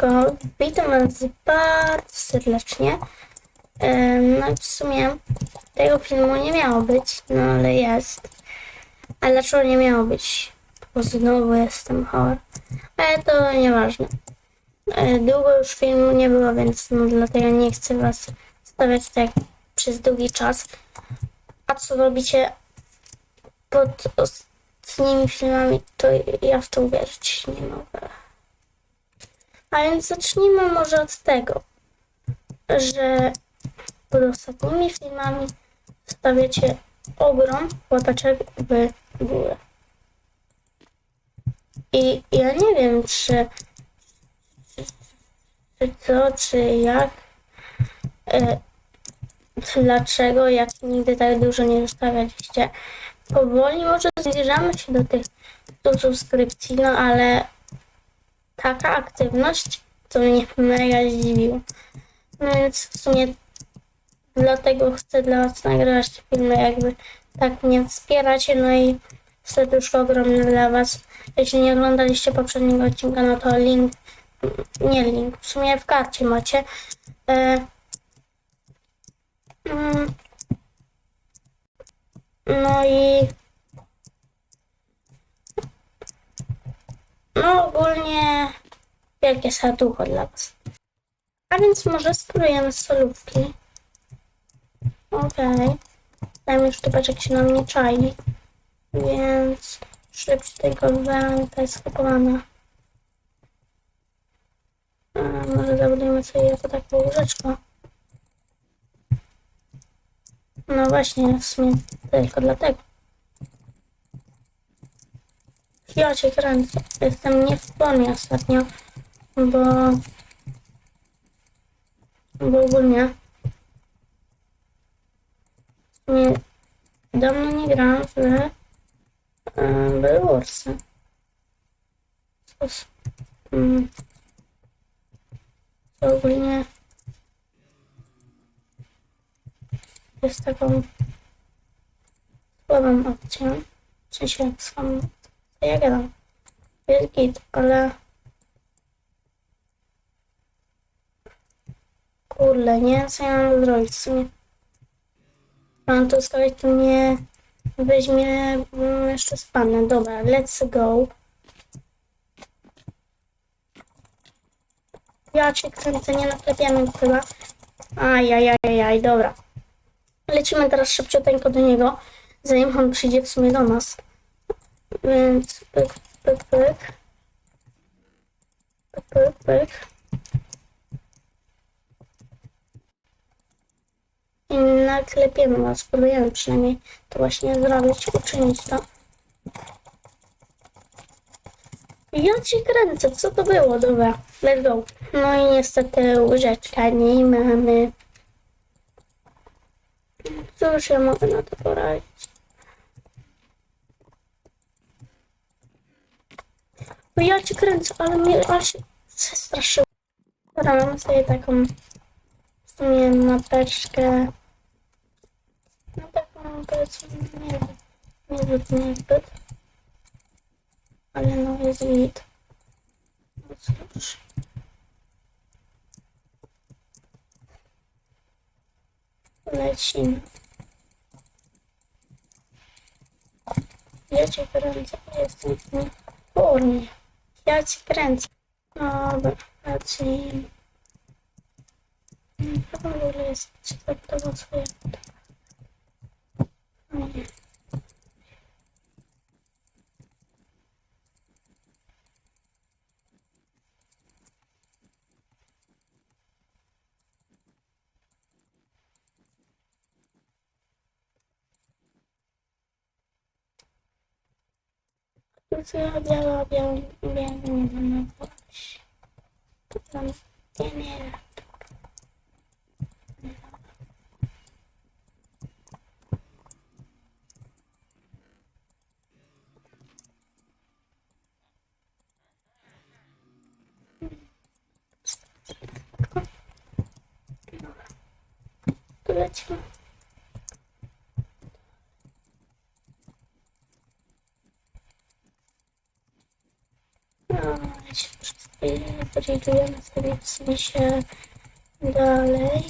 Siemaneczko, witam was bardzo serdecznie. No i w sumie tego filmu nie miało być, no ale jest. Ale dlaczego nie miało być? Bo znowu jestem chory. Ale to nieważne. E, Długo już filmu nie było, więc no dlatego nie chcę was stawiać tak przez długi czas. A co robicie pod ostatnimi filmami, to ja w to uwierzyć nie mogę. A więc zacznijmy może od tego, że pod ostatnimi filmami stawiacie ogrom łapeczek w górę. I ja nie wiem, czy, czy co, czy jak, e, dlaczego, jak nigdy tak dużo nie zostawialiście. Powoli może zbliżamy się do tych 100 subskrypcji, no ale taka aktywność to mnie mega zdziwiło. No więc w sumie dlatego chcę dla Was nagrywać filmy, jakby tak mnie wspieracie, no i serduszko ogromne dla Was. Jeśli nie oglądaliście poprzedniego odcinka, no to link, nie link, w sumie w karcie macie. E, mm, no i no ogólnie wielkie serducho dla Was. A więc może spróbujemy solówki. Okej. Tam już typeczek się na mnie czai. Więc szybciej tego węta jest skupowana. A, może zabudujemy sobie jako taką łóżeczko. No właśnie, w sumie tylko dlatego. Ja cię kręcę. Jestem nie w formie ostatnio, bo... Bo ogólnie... Nie, dawno nie grałam w e, Brawl Warsy. Co, s- mm, ogólnie jest taką słabą opcją. W sensie słabą, ja gadam. Jest git, ale kurde, nie wiem co ja mam zrobić w sumie. Mam to stawiać, to mnie weźmie jeszcze spanę. Dobra, let's go. Ja cię kręcę, nie naklepiamy chyba. Ajajajaj, dobra. Lecimy teraz szybciuteńko do niego, zanim on przyjdzie w sumie do nas. Więc pyk, pyk, pyk. Pyk, pyk, pyk. I naklepiemy go, spróbujemy przynajmniej to właśnie zrobić, uczynić to. Ja cię kręcę, co to było? Dobra, let's go. No i niestety łyżeczka nie mamy. Cóż ja mogę na to poradzić? No ja cię kręcę, ale mnie aż przestraszyło. Dobra, mamy sobie taką w sumie mapeczkę. No taką powiedzmy nie, niezbyt, niezbyt. Ale no jest git. No cóż. Lecimy. Ja cię kręcę, jestem w formie. Ja cię kręcę. Dobra, lecimy. Chyba w ogóle jest zaadaptował swoje Tu co ja biała, biała, biała nie mam na Tu tam nie. Tu lecimy. No, ja się wszystko Breedujemy sobie w sensie dalej.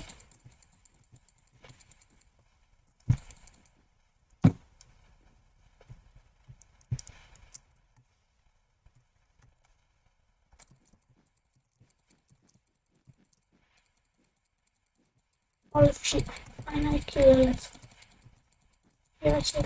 Ale wsi. Ja się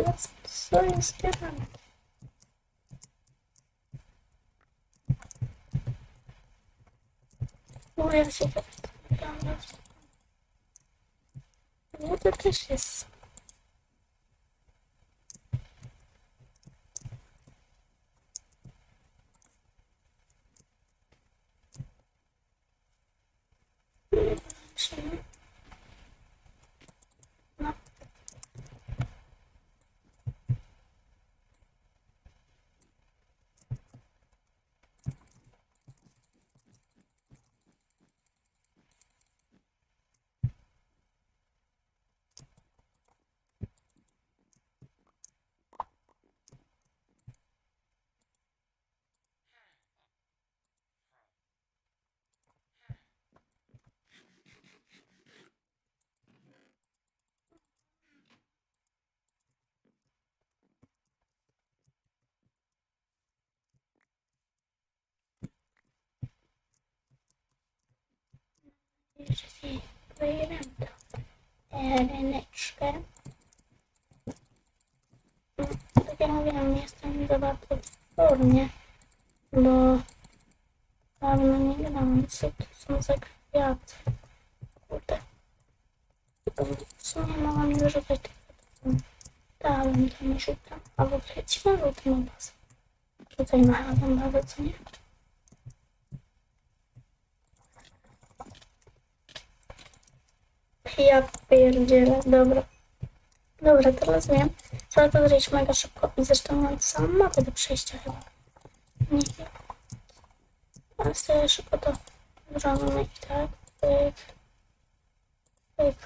lecą, co jest grane? O, ja się tak wygląda. No to też jest. Zobaczymy. No. Jeszcze sobie pojedziemy to ryneczkę. Tak jak mówiłam, jestem za w formie, bo dawno nie grałam. Co to są za kwiaty? Kurde. W sumie mogłam nie wyrzucać tych Dałem to nie rzucam. Albo wlećmy rzucam bazę. Rzucaj na tą bazę, co nie? Ja pierdzielę, dobra. Dobra, teraz wiem. Trzeba to zrobić mega szybko i zresztą mam samą mapę do przejścia chyba. Nie wiem. Ale sobie szybko to zrobimy i tak. Pyk. Pyk.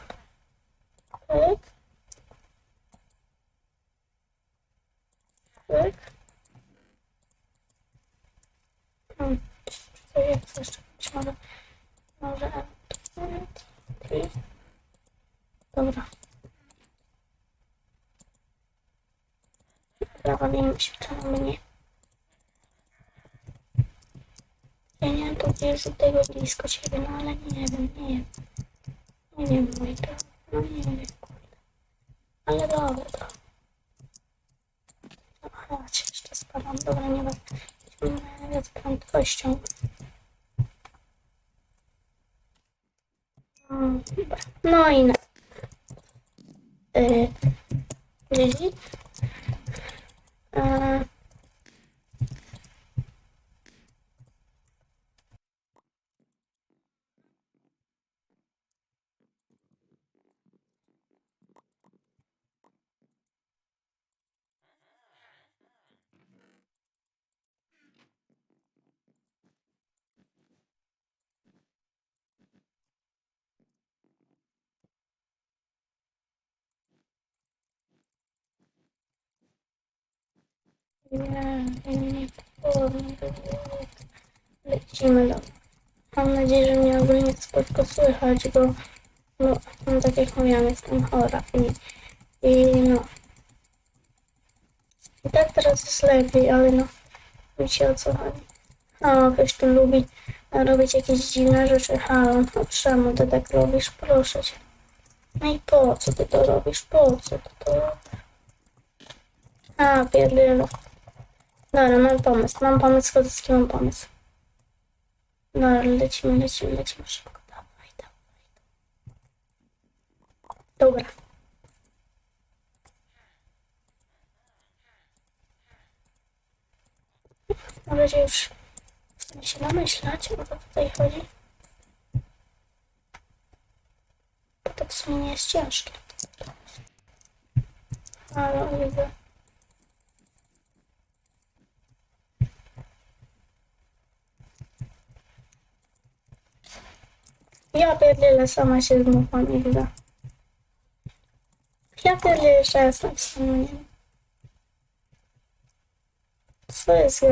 Pyk. Hmm. Co jest jeszcze? Być może. Może. Three. Dobra. Wiem, ćwiczone mnie. Ja nie mam tu wieżu tego blisko siebie, no ale nie wiem, nie wiem. Nie wiem, mój drogi, no nie wiem, kurde. Ale dobra, to. Się jeszcze spadam, dobra, nie wiem. Z prędkością. Mm, Dobra. No i na. Yy, 嗯。Nie, nie, kurde. Lecimy do. Mam nadzieję, że mnie ogólnie spoko słychać, bo no, no tak jak mówiłam, jestem chora i, i no. I tak teraz jest lepiej, ale no, wiecie o co chodzi. O, ktoś tu lubi robić jakieś dziwne rzeczy. Halo, no czemu ty tak robisz? Proszę cię. No i po co ty to robisz? Po co ty to robisz? A, pierdolę. Dobra, mam pomysł. Mam pomysł, Chodowski, mam pomysł. Dobra, lecimy, lecimy, lecimy szybko. Dawaj, dawaj. Dobra. Na razie już chcę się namyślać, o co tutaj chodzi. to w sumie nie jest ciężkie. Ale widzę. Ja pierdzielę, sama się zmuchłam i widzę. Ja pierdzielę jeszcze raz na wstanie. Co jest